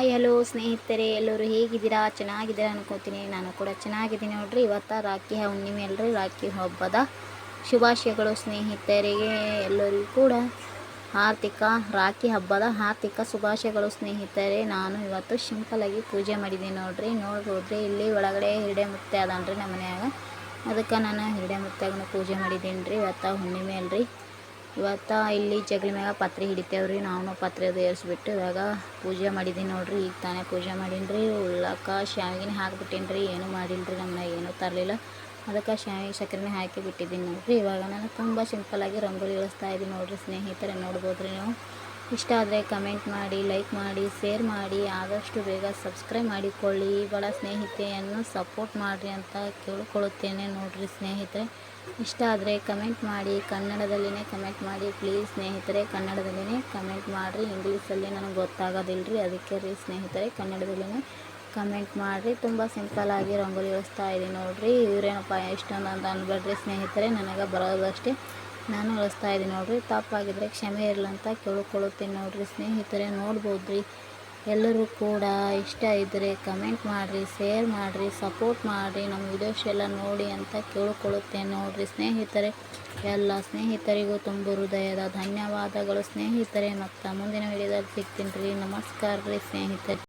Hi hello ಸ್ನೇಹಿತರೆ, ಎಲ್ಲರೂ ಹೇಗಿದ್ದೀರಾ? ಚೆನ್ನಾಗಿದ್ದೀರಾ ಅನ್ಕೋತೀನಿ. ನಾನು ಕೂಡ ಚೆನ್ನಾಗಿದ್ದೀನಿ ನೋಡ್ರಿ. ಇವತ್ತು ರಾಖಿ ಹುಣ್ಣಿಮೆ ಅಲ್ರಿ. ರಾಖಿ ಹಬ್ಬದ ಶುಭಾಶಯಗಳು ಸ್ನೇಹಿತರಿಗೆ, ಎಲ್ಲರಿಗೂ ಕೂಡ. ಆರ್ಥಿಕ ರಾಖಿ ಹಬ್ಬದ ಆರ್ಥಿಕ ಶುಭಾಶಯಗಳು ಸ್ನೇಹಿತರೆ. ನಾನು ಇವತ್ತು ಸಿಂಪಲಾಗಿ ಪೂಜೆ ಮಾಡಿದ್ದೀನಿ ನೋಡ್ರಿ. ನೋಡ್ಬೋದ್ರಿ, ಇಲ್ಲಿ ಒಳಗಡೆ ಹಿರಡೆ ಮುತ್ತೆ ಅದನ್ರಿ ನಮ್ಮ ಮನ್ಯಾಗ. ಅದಕ್ಕೆ ನಾನು ಹಿರಡೆ ಮುತ್ತೆಗೂ ಪೂಜೆ ಮಾಡಿದ್ದೀನಿ ರೀ ಇವತ್ತು ಹುಣ್ಣಿಮೆ ಅಲ್ರಿ. ಇವತ್ತು ಇಲ್ಲಿ ಜಗಲಿ ಮ್ಯಾಗ ಪತ್ರೆ ಹಿಡಿತೇವ್ರಿ. ನಾವು ಪತ್ರೆ ಅದು ಏರಿಸ್ಬಿಟ್ಟು ಇವಾಗ ಪೂಜೆ ಮಾಡಿದ್ದೀನಿ ನೋಡ್ರಿ. ಈಗ ತಾನೇ ಪೂಜೆ ಮಾಡೀನಿ ರೀ ಉಳ್ಳಾಕ ಶಾವಿಗೆನೇ ಹಾಕ್ಬಿಟ್ಟೀನಿ ರೀ ಏನೂ ಮಾಡಿಲ್ಲ ರೀ ನಮ್ಮನ್ನ ಏನೂ ತರಲಿಲ್ಲ. ಅದಕ್ಕೆ ಶಾವಿಗೆ ಸಕ್ಕರೆನೇ ಹಾಕಿ ಬಿಟ್ಟಿದ್ದೀನಿ ನೋಡ್ರಿ. ಇವಾಗ ನಾನು ತುಂಬ ಸಿಂಪಲ್ಲಾಗಿ ರಂಗೋಲಿ ಇಳಿಸ್ತಾ ಇದ್ದೀನಿ ನೋಡಿರಿ ಸ್ನೇಹಿತರೆ. ನೋಡ್ಬೋದು ರೀ ನೀವು? ಇಷ್ಟ ಆದರೆ ಕಮೆಂಟ್ ಮಾಡಿ, ಲೈಕ್ ಮಾಡಿ, ಶೇರ್ ಮಾಡಿ, ಆದಷ್ಟು ಬೇಗ ಸಬ್ಸ್ಕ್ರೈಬ್ ಮಾಡಿಕೊಳ್ಳಿ. ಬಡ ಸ್ನೇಹಿತೆಯನ್ನು ಸಪೋರ್ಟ್ ಮಾಡಿರಿ ಅಂತ ಕೇಳ್ಕೊಳ್ಳುತ್ತೇನೆ ನೋಡಿರಿ ಸ್ನೇಹಿತರೆ. ಇಷ್ಟ ಆದರೆ ಕಮೆಂಟ್ ಮಾಡಿ, ಕನ್ನಡದಲ್ಲಿನೇ ಕಮೆಂಟ್ ಮಾಡಿ. ಪ್ಲೀಸ್ ಸ್ನೇಹಿತರೆ, ಕನ್ನಡದಲ್ಲಿನೇ ಕಮೆಂಟ್ ಮಾಡಿರಿ. ಇಂಗ್ಲೀಷಲ್ಲಿ ನನಗೆ ಗೊತ್ತಾಗೋದಿಲ್ಲ ರೀ ಅದಕ್ಕೆ ರೀ ಸ್ನೇಹಿತರೆ, ಕನ್ನಡದಲ್ಲಿನೇ ಕಮೆಂಟ್ ಮಾಡಿರಿ. ತುಂಬ ಸಿಂಪಲ್ಲಾಗಿ ರಂಗೋಲಿ ಇಳಿಸ್ತಾ ಇದ್ದೀನಿ ನೋಡಿರಿ. ಇವರೇನಪ್ಪ ಇಷ್ಟೊಂದು ಅಂತ ಅನ್ಬೇಡ್ರಿ ಸ್ನೇಹಿತರೆ. ನನಗೆ ಬರೋದಷ್ಟೇ ನಾನು ಉಳಿಸ್ತಾ ಇದ್ದೀನಿ ನೋಡಿರಿ. ತಪ್ಪಾಗಿದ್ದರೆ ಕ್ಷಮೆ ಇರಲಂತ ಕೇಳ್ಕೊಳ್ಳುತ್ತೇನೆ ನೋಡಿರಿ. ಸ್ನೇಹಿತರೆ ನೋಡ್ಬೋದ್ರಿ ಎಲ್ಲರೂ ಕೂಡ ಇಷ್ಟ ಇದ್ದರೆ ಕಮೆಂಟ್ ಮಾಡಿರಿ ಶೇರ್ ಮಾಡಿರಿ ಸಪೋರ್ಟ್ ಮಾಡಿರಿ, ನಮ್ಮ ವಿಡಿಯೋಸ್ ಎಲ್ಲ ನೋಡಿ ಅಂತ ಕೇಳಿಕೊಳ್ಳುತ್ತೇನೆ ನೋಡಿರಿ. ಸ್ನೇಹಿತರೆ, ಎಲ್ಲ ಸ್ನೇಹಿತರಿಗೂ ತುಂಬ ಹೃದಯದ ಧನ್ಯವಾದಗಳು. ಸ್ನೇಹಿತರೆ, ಮತ್ತು ಮುಂದಿನ ವಿಡಿಯೋದಲ್ಲಿ ಸಿಗ್ತೀನಿ ರೀ. ನಮಸ್ಕಾರ ರೀ ಸ್ನೇಹಿತರೆ.